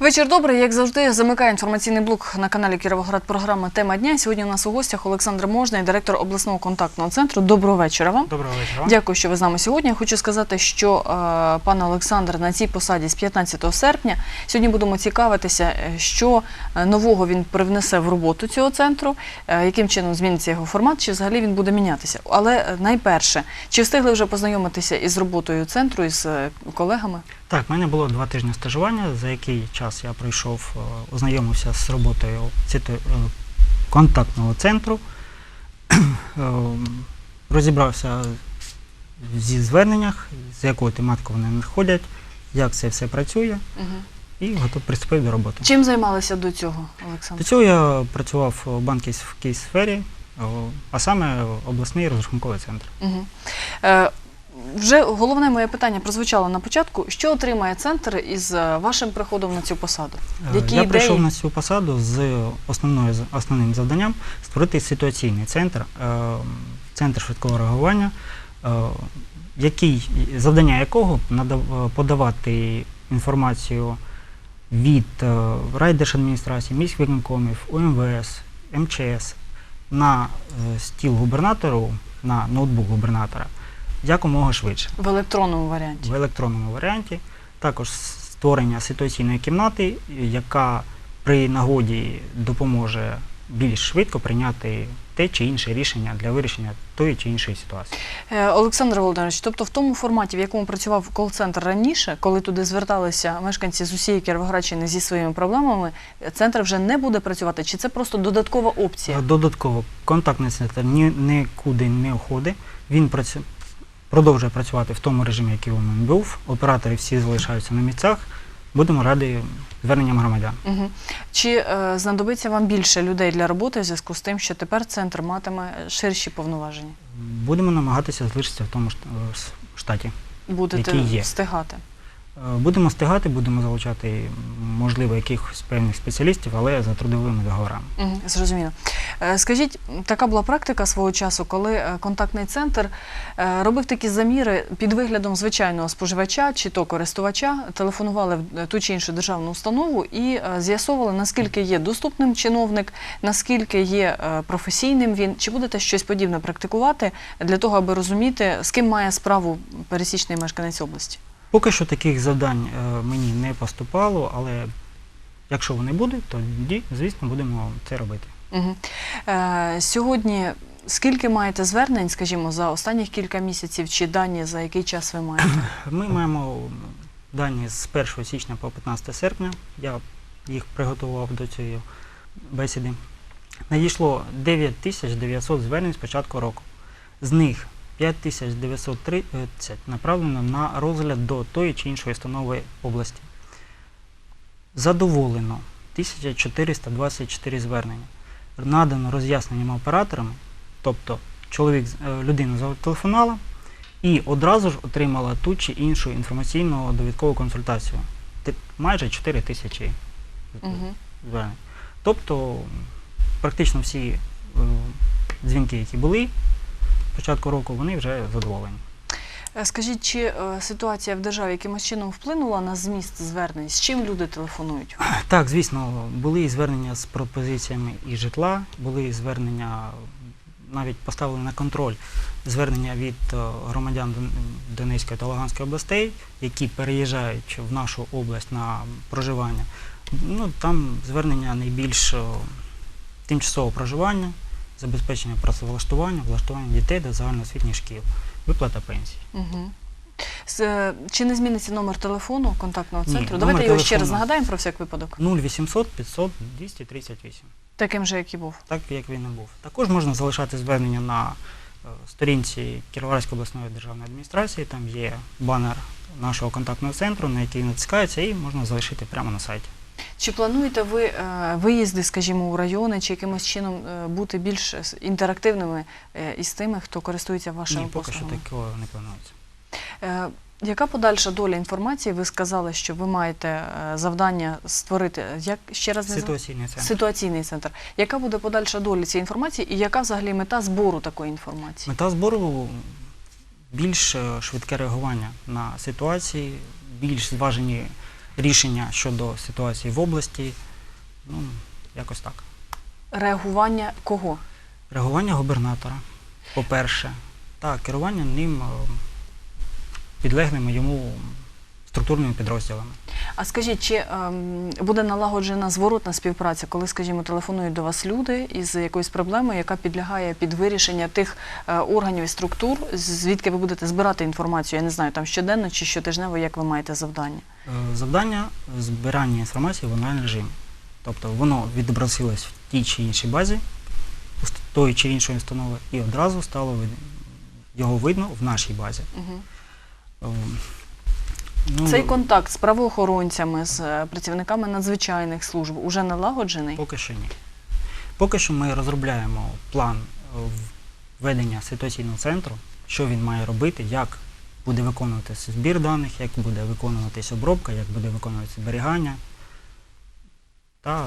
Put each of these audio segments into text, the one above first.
Вечір добрий, як завжди, замикає інформаційний блок на каналі Кіровоград. Програма Тема дня. Сьогодні у нас у гостях Олександр Можний, директор обласного контактного центру. Доброго вечора вам. Доброго вечора. Дякую, що ви з нами сьогодні. Я Хочу сказати, що е, пан Олександр на цій посаді з 15 серпня. Сьогодні будемо цікавитися, е, що е, нового він привнесе в роботу цього центру, е, яким чином зміниться його формат, чи взагалі він буде мінятися. Але найперше, чи встигли вже познайомитися із роботою центру із колегами? Так, в мене було два тижні стажування, за який час я пройшов, е, ознайомився з роботою е, контактного центру, е, розібрався зі зверненнях, з якою тематикою вони надходять, як це все працює, Угу. і готов приступив до роботи. Чим займалися до цього, Олександр? До цього я працював у банківській сфері, а саме обласний розрахунковий центр. Угу. Вже головне моє питання прозвучало на початку. Що отримає центр із е, вашим приходом на цю посаду? Е, Які Я ідеї? прийшов на цю посаду з основною основним завданням створити ситуаційний центр, е, центр швидкого реагування, який завдання якого подавати інформацію від райдержадміністрації, міськвиконкомів, УМВС, МЧС на стіл губернатору, на ноутбук губернатора якомога швидше В електронному варіанті. в електронному варіанті. Також створення ситуаційної кімнати, яка при нагоді допоможе більш швидко прийняти те чи інше рішення для вирішення тої чи іншої ситуації. Е, Олександр Володимирович, тобто в тому форматі, в якому працював кол-центр раніше, коли туди зверталися мешканці з усієї Кіровоградщини зі своїми проблемами, центр вже не буде працювати? Чи це просто додаткова опція? Додатково контактний центр нікуди не уходить. Він працю... продовжує працювати в тому режимі, який він був. Оператори всі залишаються на місцях. Будемо раді зверненням громадян. Угу. Чи е, знадобиться вам більше людей для роботи в зв'язку з тим, що тепер центр матиме ширші повноваження? Будемо намагатися залишитися в тому е, штаті. Будете який є. встигати? Е, Будемо встигати, будемо залучати, можливо, якихось певних спеціалістів, але за трудовими договорами. Зрозуміло. Е, Скажіть, така була практика свого часу, коли е, контактний центр робив такі заміри під виглядом звичайного споживача чи то користувача, телефонували в ту чи іншу державну установу і з'ясовували, наскільки є доступним чиновник, наскільки є професійним він. Чи будете щось подібне практикувати для того, аби розуміти, з ким має справу пересічний мешканець області? Поки що таких завдань е, мені не поступало, але якщо вони будуть, то тоді, звісно, будемо це робити. Угу. Е, сьогодні скільки маєте звернень, скажімо, за останніх кілька місяців, чи дані за який час ви маєте? Ми маємо дані з 1 січня по 15 серпня. Я їх приготував до цієї бесіди. Надійшло 9900 звернень з початку року. З них 5930 направлено на розгляд до тої чи іншої установи області. Задоволено 1424 звернення. Надано роз'ясненням операторам, тобто чоловік, е, людина зателефонувала і одразу ж отримала ту чи іншу інформаційну довідкову консультацію. Майже 4 тисячі Угу. звернень. Тобто практично всі е, дзвінки, які були початку року, вони вже задоволені. Е, Скажіть, чи е, ситуація в державі якимось чином вплинула на зміст звернень? З чим люди телефонують? Так, звісно, були і звернення з пропозиціями і житла, були і звернення, навіть поставили на контроль звернення від е, громадян Донецької та Луганської областей, які переїжджають в нашу область на проживання. Ну, там звернення найбільш тимчасового проживання, забезпечення працевлаштування, влаштування дітей до загальноосвітніх шкіл, виплата пенсій. Угу. Чи не зміниться номер телефону контактного Ні, центру? номер Давайте його ще раз нагадаємо про всяк випадок. 0800 500 238. Таким же, як і був. так як він і був. Також можна залишати звернення на сторінці Кіровоградської обласної державної адміністрації. Там є банер нашого контактного центру, на який натискається, і можна залишити прямо на сайті. Чи плануєте ви е, виїзди, скажімо, у райони, чи якимось чином е, бути більш інтерактивними е, із тими, хто користується вашими Ні, поки що послугами? такого не планується. Яка подальша доля інформації? Ви сказали, що ви маєте завдання створити як ще раз Ситуаційний центр. ситуаційний центр. Яка буде подальша доля цієї інформації, і яка взагалі мета збору такої інформації? Мета збору більш швидке реагування на ситуації, більш зважені рішення щодо ситуації в області. Ну, якось так. Реагування кого? Реагування губернатора, по-перше, та керування ним е, підлеглими йому структурними підрозділами. А скажіть, чи ем, буде налагоджена зворотна співпраця, коли, скажімо, телефонують до вас люди із якоюсь проблемою, яка підлягає під вирішення тих е, органів і структур, звідки ви будете збирати інформацію? Я не знаю, там щоденно чи щотижнево, як ви маєте завдання? Е, Завдання збирання інформації в онлайн режимі. Тобто воно відобразилось в тій чи іншій базі тої чи іншої установи, і одразу стало його видно в нашій базі. Угу. Ну, Цей контакт з правоохоронцями, з е, працівниками надзвичайних служб уже налагоджений? Поки що ні. Поки що ми розробляємо план е, в- ситуаційного центру, що він має робити, як буде виконуватися збір даних, як буде виконуватися обробка, як буде виконуватися зберігання та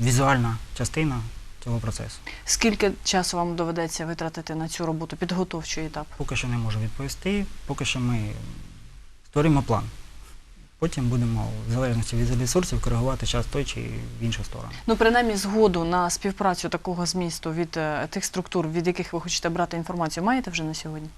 візуальна частина цього процесу. Скільки часу вам доведеться витратити на цю роботу, підготовчий етап? Поки що не можу відповісти, поки що ми створюємо план. Потім будемо, в залежності від ресурсів, коригувати час той чи в іншу сторону. Ну, принаймні, згоду на співпрацю такого змісту від е, тих структур, від яких ви хочете брати інформацію, маєте вже на сьогодні?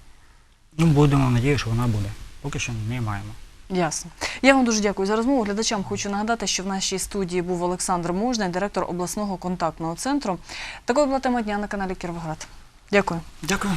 Ну, будемо надію, що вона буде. Поки що не маємо. Ясно. Я вам дуже дякую за розмову. Глядачам хочу нагадати, що в нашій студії був Олександр Можний, директор обласного контактного центру. Такою була тема дня на каналі Кіровоград. Дякую. Дякую.